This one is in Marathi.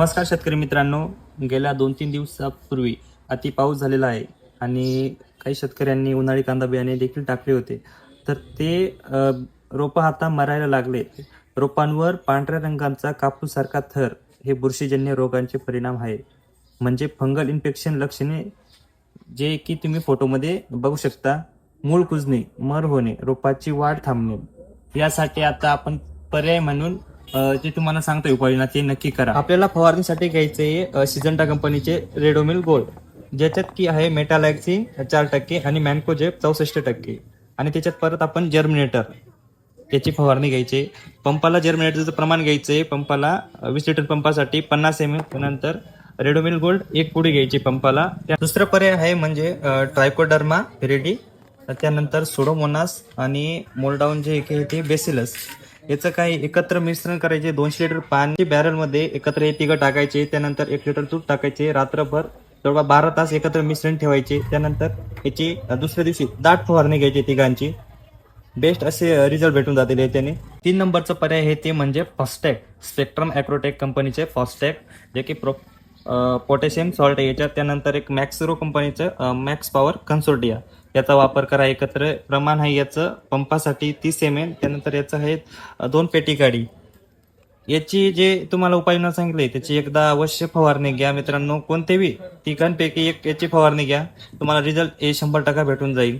नमस्कार शेतकरी मित्रांनो. गेल्या दोन तीन दिवसापूर्वी अति पाऊस झालेला आहे आणि काही शेतकऱ्यांनी उन्हाळी कांदा बियाणे देखील टाकले होते. तर ते रोपं आता मरायला लागले. रोपांवर पांढऱ्या रंगांचा कापूसारखा थर हे बुरशीजन्य रोगांचे परिणाम आहे. म्हणजे फंगल इन्फेक्शन लक्षणे जे की तुम्ही फोटोमध्ये बघू शकता. मूळ कुजणे मर होणे रोपाची वाढ थांबणे. यासाठी आता आपण पर्याय म्हणून अ, जे तुम्हाला सांगतोय उपाययोजना ते नक्की करा. आपल्याला फवारणीसाठी घ्यायचे सिजंटा कंपनीचे रेडोमिल गोल्ड ज्याच्यात की आहे मेटालॅक्सी चार टक्के आणि मॅनकोजेप चौसष्ट टक्के. आणि त्याच्यात परत आपण जर्मिनेटर त्याची फवारणी घ्यायची. पंपाला जर्मिनेटरचं प्रमाण घ्यायचे. पंपाला अ, वीस लिटर पंपासाठी पन्नास एम एल नंतर रेडोमिल गोल्ड एक पुडी घ्यायची पंपाला. त्या- पर्याय आहे म्हणजे ट्रायकोडर्मा रेडी त्यानंतर सोडोमोनास आणि मोलडाऊन जे आहे ते बेसिलस. याचं काही एकत्र मिश्रण करायचे दोनशे लिटर पाणी बॅरलमध्ये एकत्र हे तिघं टाकायचे त्यानंतर एक लिटर दूध टाकायचे रात्रभर जवळपास बारा तास एकत्र मिश्रण ठेवायचे त्यानंतर याची दुसऱ्या दिवशी दाट फवारणी घ्यायची तिघांची. बेस्ट असे रिझल्ट भेटून जातील याच्याने तीन नंबरचं पर्याय आहे ते म्हणजे फॉस्टॅग स्पेक्ट्रम ॲक्रोटेक कंपनीचे फॉस्टॅग जे की प्रो पोटॅशियम सॉल्ट आहे याच्यात त्यानंतर एक मॅक्सरो कंपनीचं मॅक्स पॉवर कन्सोर्टिया. याचा वापर करा एकत्र. प्रमाण आहे याचं पंपासाठी तीस एम एल त्यानंतर याचं आहे दोन पेटी गाडी. याची जे तुम्हाला उपाययोजना सांगितले त्याची एकदा अवश्य फवारणी घ्या. मित्रांनो कोणतेही तिघांपैकी एक याची फवारणी घ्या. तुम्हाला रिझल्ट हे शंभर टक्का भेटून जाईल.